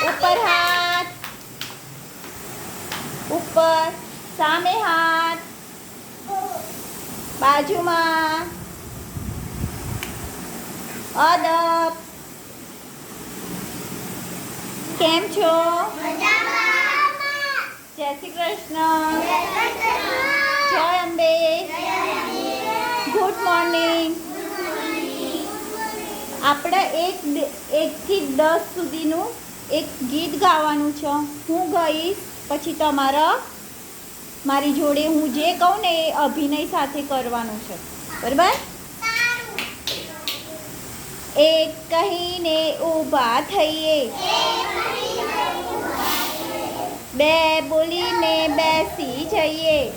ઉપર હાથ. ઉપર સામે હાથ. બાજુમાં. અદબ. કેમ છો? જય શ્રી કૃષ્ણ. જય અંબે. Good morning. આપણે એક એકથી દસ સુધીનું એક ગીત ગાવાનું છે. હું ગઈશ, પછી તમારા મારી જોડે હું જે કહું ને એ અભિનય સાથે કરવાનું છે. બરાબર? એક કહીને ઊભા થઈએ. બે બોલીને બેસી જઈએ.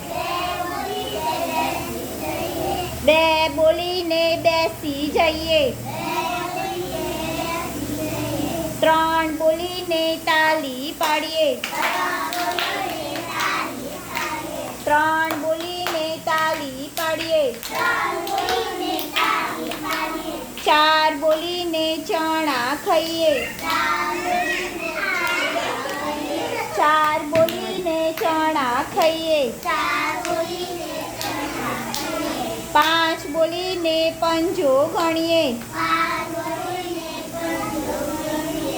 બે બોલીને બેસી જઈએ. ત્રણ બોલીને તાલી પાડીએ. ત્રણ બોલીને તાલી પાડીએ. ચાર બોલીને ચણા ખાઈએ. ચાર બોલીને ચણા ખાઈએ. પાંચ બોલીને પંજો ગણીએ.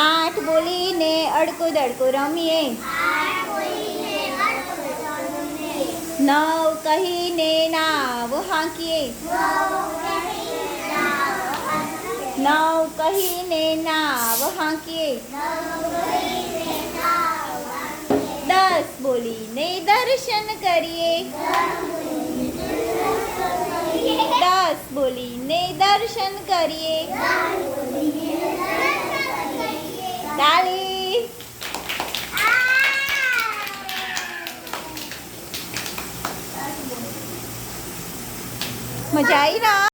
આઠ બોલીને અડકો દડકો રમીએ નવ કહીને નાવ હાંકીએ નવ કહીને નાવ હાંકીએ દસ બોલીને દર્શન કરીએ દસ બોલીને દર્શન કરીએ Dali. Mà cháy đó.